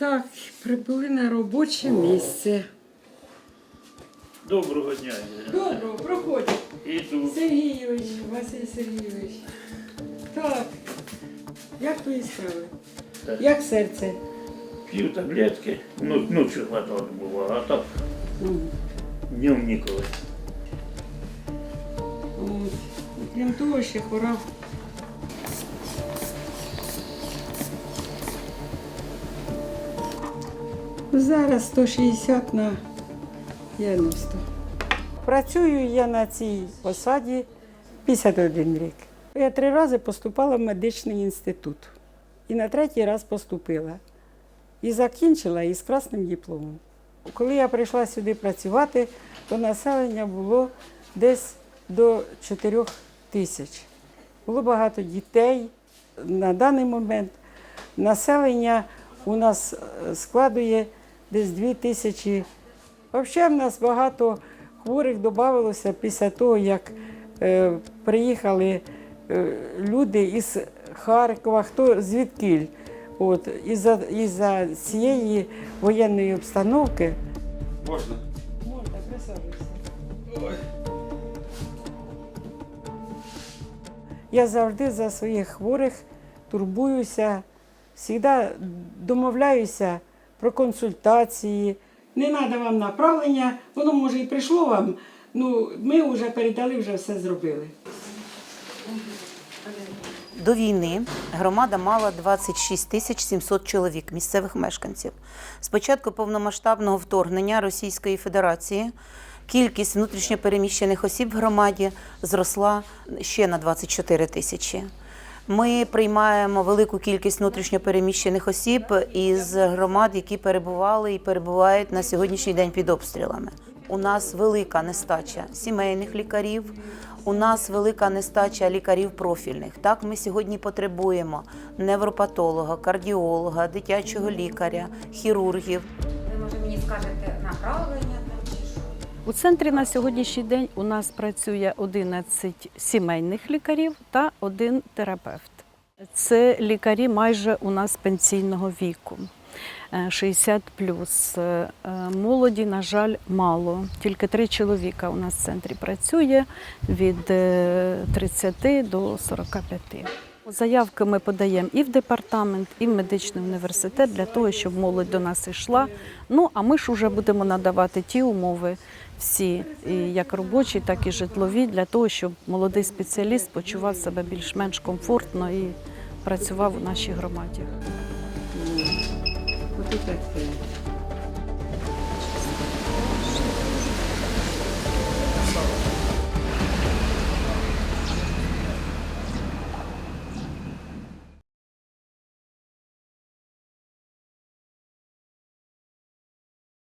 Так, прибули на робоче місце. Доброго дня. Ірина. Добро, проходь. Іду. Сергійович, Василь Сергійович. Так. Як твої справи? Так. Як серце? П'ю таблетки. Ну, ночью хватало бувало, а так Ну, днем ніколи. от. Крім того, ще хворав. Зараз 160 на 90. Працюю я на цій посаді 51 рік. Я три рази поступала в медичний інститут. І на третій раз поступила. І закінчила із красним дипломом. Коли я прийшла сюди працювати, то населення було десь до 4 тисяч. Було багато дітей. На даний момент населення у нас е, складує десь 2 тисячі. Взагалі в нас багато хворих додавалося після того, як е, приїхали е, люди із Харкова, хто звідкіль. От, із-за, із-за цієї воєнної обстановки. Можна. Можна, присаджуйся. Я завжди за своїх хворих турбуюся, завжди домовляюся про консультації. Не треба вам направлення, воно може і прийшло вам. Ну, ми вже передали, вже все зробили. До війни громада мала 26 тисяч 700 чоловік місцевих мешканців. З початку повномасштабного вторгнення Російської Федерації кількість внутрішньопереміщених осіб в громаді зросла ще на 24 тисячі. Ми приймаємо велику кількість внутрішньопереміщених осіб із громад, які перебували і перебувають на сьогоднішній день під обстрілами. У нас велика нестача сімейних лікарів. У нас велика нестача лікарів профільних. Так, ми сьогодні потребуємо невропатолога, кардіолога, дитячого лікаря, хірургів. Ви може мені скажете направлення? У центрі на сьогоднішній день у нас працює 11 сімейних лікарів та один терапевт. Це лікарі майже у нас пенсійного віку. е, 60 плюс. Молоді, на жаль, мало. Тільки три чоловіка у нас в центрі працює від е, 30 до 45. Заявки ми подаємо і в департамент, і в медичний університет для того, щоб молодь до нас йшла. Ну а ми ж вже будемо надавати ті умови, всі, і як робочі, так і житлові, для того, щоб молодий спеціаліст почував себе більш-менш комфортно і працював у нашій громаді.